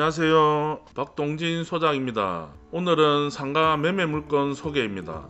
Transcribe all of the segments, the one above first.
안녕하세요. 박동진 소장입니다. 오늘은 상가 매매 물건 소개입니다.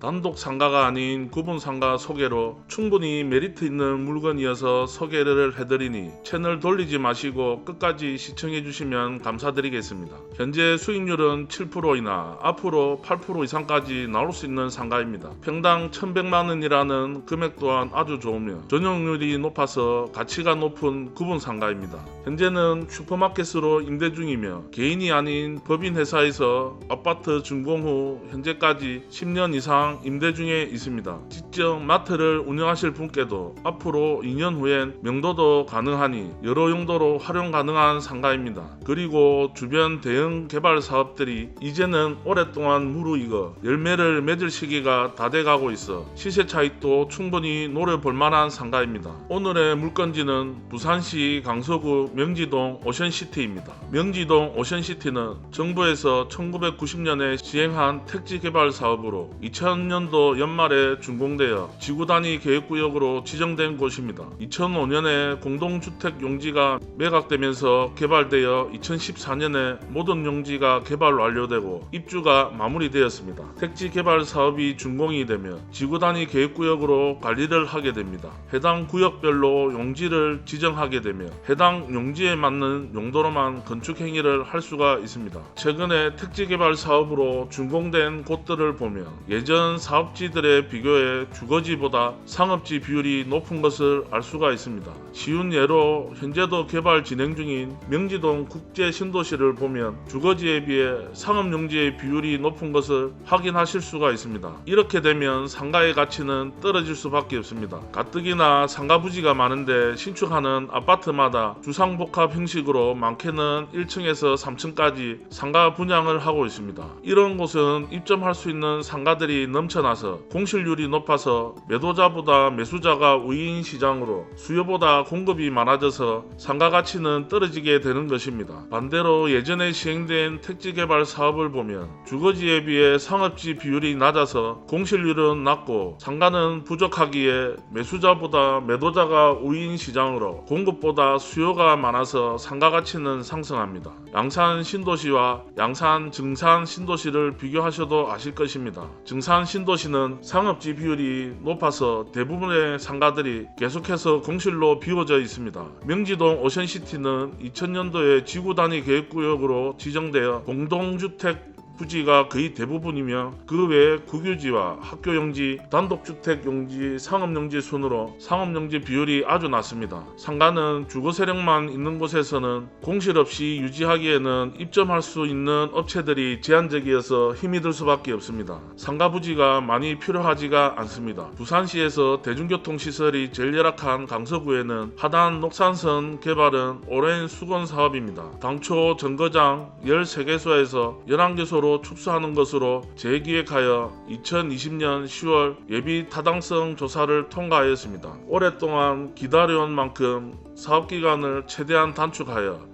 단독 상가가 아닌 구분 상가 소개로 충분히 메리트 있는 물건이어서 소개를 해드리니 채널 돌리지 마시고 끝까지 시청해 주시면 감사드리겠습니다. 현재 수익률은 7%이나 앞으로 8% 이상까지 나올 수 있는 상가입니다. 평당 1100만 원이라는 금액 또한 아주 좋으며 전용률이 높아서 가치가 높은 구분 상가입니다. 현재는 슈퍼마켓으로 임대 중이며 개인이 아닌 법인 회사에서 아파트 준공 후 현재까지 10년 이상 임대 중에 있습니다. 직접 마트를 운영하실 분께도 앞으로 2년 후엔 명도도 가능하니 여러 용도로 활용 가능한 상가입니다. 그리고 주변 대형 개발 사업들이 이제는 오랫동안 무르익어 열매를 맺을 시기가 다 돼가고 있어 시세 차익도 충분히 노려볼 만한 상가입니다. 오늘의 물건지는 부산시 강서구 명지동 오션시티입니다. 명지동 오션시티는 정부에서 1990년에 시행한 택지 개발 사업으로 2000 년도 연말에 준공되어 지구 단위 계획구역으로 지정된 곳입니다. 2005년에 공동주택 용지가 매각되면서 개발되어 2014년에 모든 용지가 개발 완료되고 입주가 마무리되었습니다. 택지 개발 사업이 준공이 되면 지구 단위 계획구역으로 관리를 하게 됩니다. 해당 구역별로 용지를 지정하게 되며 해당 용지에 맞는 용도로만 건축 행위를 할 수가 있습니다. 최근에 택지 개발 사업으로 준공된 곳들을 보면 예전 사업지들에 비교해 주거지보다 상업지 비율이 높은 것을 알 수가 있습니다. 쉬운 예로 현재도 개발 진행 중인 명지동 국제 신도시를 보면 주거지에 비해 상업용지의 비율이 높은 것을 확인하실 수가 있습니다. 이렇게 되면 상가의 가치는 떨어질 수밖에 없습니다. 가뜩이나 상가 부지가 많은데 신축하는 아파트마다 주상복합 형식으로 많게는 1층에서 3층까지 상가 분양을 하고 있습니다. 이런 곳은 입점할 수 있는 상가들이 넘쳐나서 공실률이 높아서 매도자보다 매수자가 우위인 시장으로 수요보다 공급이 많아져서 상가 가치는 떨어지게 되는 것입니다. 반대로 예전에 시행된 택지 개발 사업을 보면 주거지에 비해 상업지 비율이 낮아서 공실률은 낮고 상가는 부족하기에 매수자보다 매도자가 우위인 시장으로 공급보다 수요가 많아서 상가 가치는 상승합니다. 양산 신도시와 양산 증산 신도시를 비교하셔도 아실 것입니다. 증산 신도시는 상업지 비율이 높아서 대부분의 상가들이 계속해서 공실로 비워져 있습니다. 명지동 오션시티는 2000년도에 지구 단위 계획구역으로 지정되어 공동주택 부지가 거의 대부분이며 그 외에 국유지와 학교용지, 단독주택 용지, 상업용지 순으로 상업용지 비율이 아주 낮습니다. 상가는 주거 세력만 있는 곳에서는 공실 없이 유지하기에는 입점할 수 있는 업체들이 제한적이어서 힘이 들 수밖에 없습니다. 상가 부지가 많이 필요하지가 않습니다. 부산시에서 대중교통 시설이 제일 열악한 강서구에는 하단 녹산선 개발은 오랜 수건 사업입니다. 당초 정거장 13개소에서 11개소로 축소하는 것으로 재기획하여 2020년 10월 예비 타당성 조사를 통과하였습니다. 오랫동안 기다려온 만큼 사업 기간을 최대한 단축하여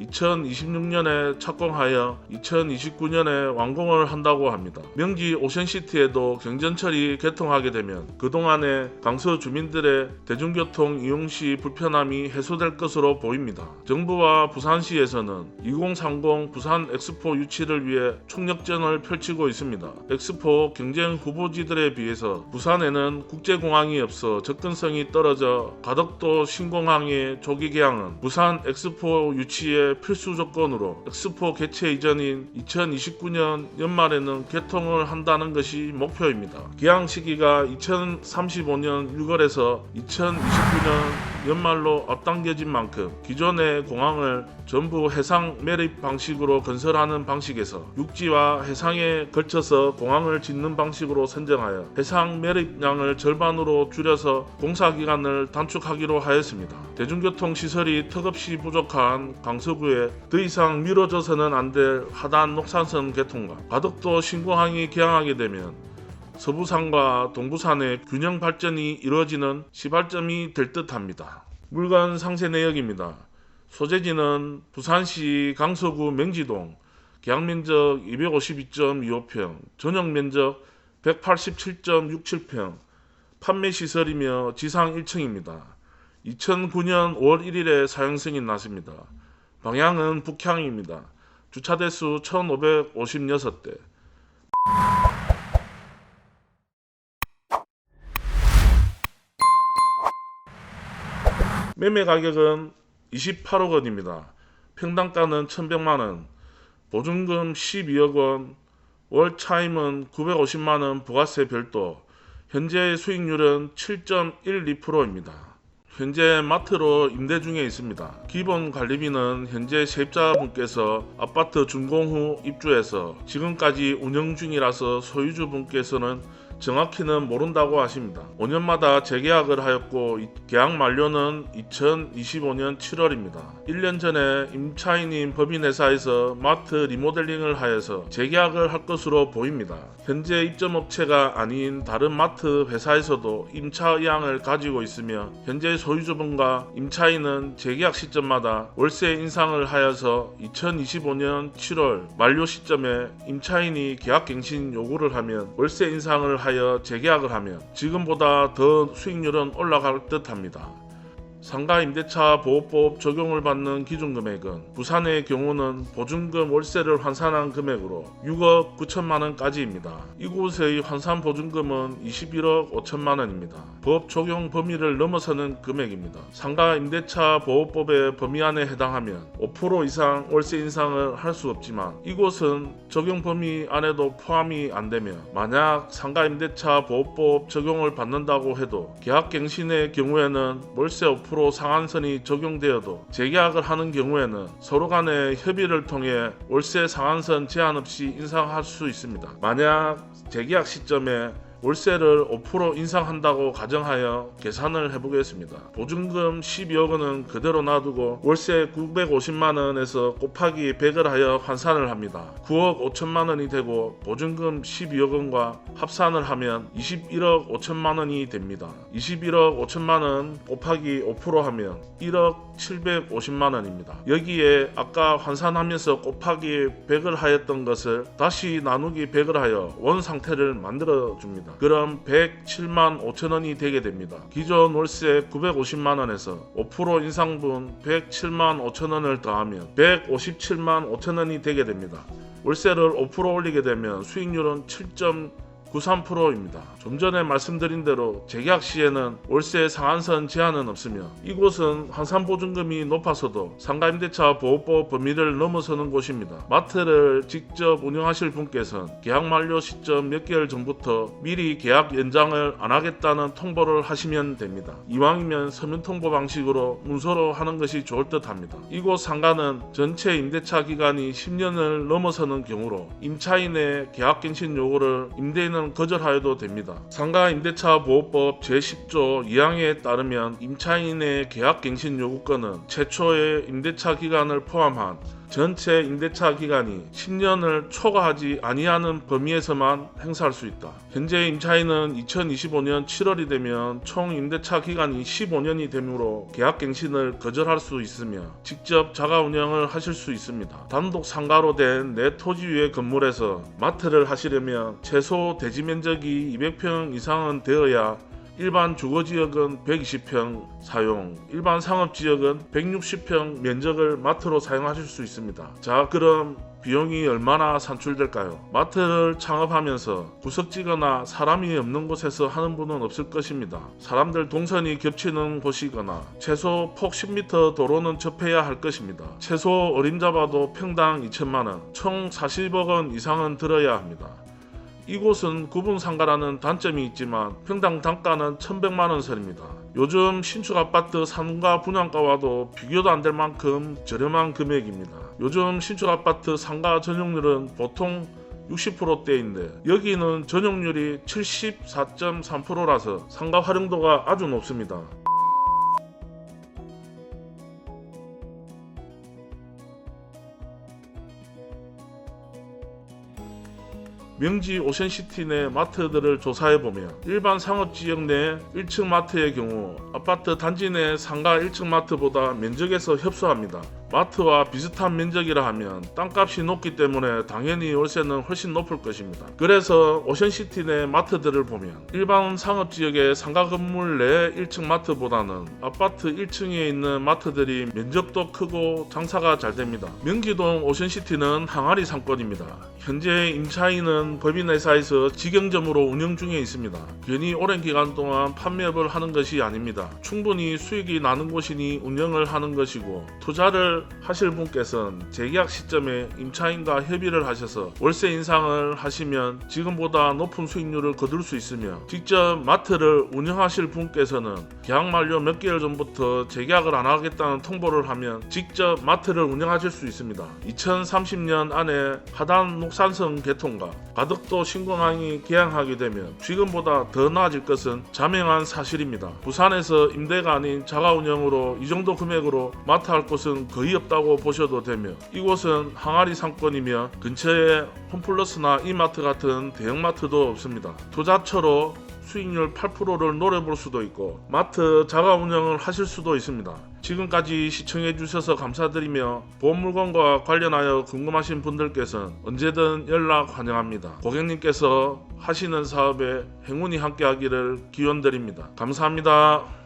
2026년에 착공하여 2029년에 완공을 한다고 합니다. 명지 오션시티에도 경전철이 개통하게 되면 그동안의 강서 주민들의 대중교통 이용 시 불편함이 해소될 것으로 보입니다. 정부와 부산시에서는 2030 부산 엑스포 유치를 위해 총력전을 펼치고 있습니다. 엑스포 경쟁 후보지들에 비해서 부산에는 국제공항이 없어 접근성이 떨어져 가덕도 신공항의 조기 개항은 부산 엑스포 유치에 필수 조건으로 엑스포 개최 이전인 2029년 연말에는 개통을 한다는 것이 목표입니다. 개항 시기가 2035년 6월에서 2029년 연말로 앞당겨진 만큼 기존의 공항을 전부 해상 매립 방식으로 건설하는 방식에서 육지와 해상에 걸쳐서 공항을 짓는 방식으로 선정하여 해상 매립량을 절반으로 줄여서 공사 기간을 단축하기로 하였습니다. 대중교통 시설이 턱없이 부족한 강서구에 더 이상 미뤄져서는 안 될 하단 녹산선 개통과 가덕도 신공항이 개항하게 되면 서부산과 동부산의 균형 발전이 이루어지는 시발점이 될 듯합니다. 물건 상세 내역입니다. 소재지는 부산시 강서구 맹지동, 계약면적 252.25평, 전용면적 187.67평, 판매시설이며 지상 1층입니다. 2009년 5월 1일에 사용 승인 났습니다. 방향은 북향입니다. 주차 대수 1556대. 매매 가격은 28억 원입니다. 평당가는 1100만 원, 보증금 12억 원, 월 차임은 950만 원 부가세 별도, 현재 수익률은 7.12%입니다. 현재 마트로 임대 중에 있습니다. 기본 관리비는 현재 세입자분께서 아파트 준공 후 입주해서 지금까지 운영 중이라서 소유주분께서는 정확히는 모른다고 하십니다. 5년마다 재계약을 하였고 이- 계약 만료는 2025년 7월입니다. 1년 전에 임차인인 법인회사에서 마트 리모델링을 하여서 재계약을 할 것으로 보입니다. 현재 입점업체가 아닌 다른 마트 회사에서도 임차 의향을 가지고 있으며 현재 소유주분과 임차인은 재계약 시점마다 월세 인상을 하여서 2025년 7월 만료 시점에 임차인이 계약 갱신 요구를 하면 월세 인상을 하여 재계약을 하면 지금보다 더 수익률은 올라갈 듯 합니다. 상가 임대차 보호법 적용을 받는 기준 금액은 부산의 경우는 보증금 월세를 환산한 금액으로 6억 9천만 원까지입니다. 이곳의 환산 보증금은 21억 5천만 원입니다. 법 적용 범위를 넘어서는 금액입니다. 상가 임대차 보호법의 범위 안에 해당하면 5% 이상 월세 인상을 할 수 없지만 이곳은 적용 범위 안에도 포함이 안 되며 만약 상가 임대차 보호법 적용을 받는다고 해도 계약갱신의 경우에는 월세 5% 상한선이 적용되어도 재계약을 하는 경우에는 서로 간의 협의를 통해 월세 상한선 제한 없이 인상할 수 있습니다. 만약 재계약 시점에 월세를 5% 인상한다고 가정하여 계산을 해보겠습니다. 보증금 12억 원은 그대로 놔두고 월세 950만 원에서 곱하기 100을 하여 환산을 합니다. 9억 5천만 원이 되고 보증금 12억 원과 합산을 하면 21억 5천만 원이 됩니다. 21억 5천만 원 곱하기 5% 하면 1억 750만 원입니다. 여기에 아까 환산하면서 곱하기 100을 하였던 것을 다시 나누기 100을 하여 원 상태를 만들어 줍니다. 그럼 107만 5천 원이 되게 됩니다. 기존 월세 950만 원에서 5% 인상분 107만 5천 원을 더하면 157만 5천 원이 되게 됩니다. 월세를 5% 올리게 되면 수익률은 7.93%입니다. 좀 전에 말씀드린 대로 재계약 시에는 월세 상한선 제한은 없으며 이곳은 환산보증금이 높아서도 상가임대차 보호법 범위를 넘어서는 곳입니다. 마트를 직접 운영하실 분께서는 계약 만료 시점 몇 개월 전부터 미리 계약 연장을 안 하겠다는 통보를 하시면 됩니다. 이왕이면 서면 통보 방식으로 문서로 하는 것이 좋을 듯 합니다. 이곳 상가는 전체 임대차 기간이 10년을 넘어서는 경우로 임차인의 계약 갱신 요구를 임대인은 거절하여도 됩니다. 상가 임대차 보호법 제10조 2항에 따르면 임차인의 계약 갱신 요구권은 최초의 임대차 기간을 포함한 전체 임대차 기간이 10년을 초과하지 아니하는 범위에서만 행사할 수 있다. 현재 임차인은 2025년 7월이 되면 총 임대차 기간이 15년이 되므로 계약갱신을 거절할 수 있으며 직접 자가 운영을 하실 수 있습니다. 단독 상가로 된 내 토지 위의 건물에서 마트를 하시려면 최소 대지 면적이 200평 이상은 되어야 일반 주거지역은 120평 사용, 일반 상업지역은 160평 면적을 마트로 사용하실 수 있습니다. 자, 그럼 비용이 얼마나 산출될까요? 마트를 창업하면서 구석지거나 사람이 없는 곳에서 하는 분은 없을 것입니다. 사람들 동선이 겹치는 곳이거나 최소 폭 10m 도로는 접해야 할 것입니다. 최소 어림잡아도 평당 2천만 원, 총 40억 원 이상은 들어야 합니다. 이곳은 구분 상가라는 단점이 있지만 평당 단가는 1,100만 원 선입니다. 요즘 신축 아파트 상가 분양가와도 비교도 안 될 만큼 저렴한 금액입니다. 요즘 신축 아파트 상가 전용률은 보통 60%대인데 여기는 전용률이 74.3%라서 상가 활용도가 아주 높습니다. 명지 오션시티 내 마트들을 조사해 보면 일반 상업지역 내 1층 마트의 경우 아파트 단지 내 상가 1층 마트보다 면적에서 협소합니다. 마트와 비슷한 면적이라 하면 땅값이 높기 때문에 당연히 월세는 훨씬 높을 것입니다. 그래서 오션시티 내 마트들을 보면 일반 상업 지역의 상가 건물 내 1층 마트보다는 아파트 1층에 있는 마트들이 면적도 크고 장사가 잘 됩니다. 명기동 오션시티는 항아리 상권입니다. 현재 임차인은 법인회사에서 직영점으로 운영 중에 있습니다. 괜히 오랜 기간 동안 판매업을 하는 것이 아닙니다. 충분히 수익이 나는 곳이니 운영을 하는 것이고 투자를 하실 분께서는 재계약 시점에 임차인과 협의를 하셔서 월세 인상을 하시면 지금보다 높은 수익률을 거둘 수 있으며 직접 마트를 운영하실 분께서는 계약 만료 몇 개월 전부터 재계약을 안 하겠다는 통보를 하면 직접 마트를 운영하실 수 있습니다. 2030년 안에 하단 녹산성 개통과 가덕도 신공항이 개항하게 되면 지금보다 더 나아질 것은 자명한 사실입니다. 부산에서 임대가 아닌 자가 운영으로 이 정도 금액으로 마트 할 곳은 거의 없다고 보셔도 되며 이곳은 항아리 상권이며 근처에 홈플러스나 이마트 같은 대형마트도 없습니다. 투자처로 수익률 8%를 노려볼 수도 있고 마트 자가 운영을 하실 수도 있습니다. 지금까지 시청해 주셔서 감사드리며 보험 물건과 관련하여 궁금하신 분들께서는 언제든 연락 환영합니다. 고객님께서 하시는 사업에 행운이 함께하기를 기원드립니다. 감사합니다.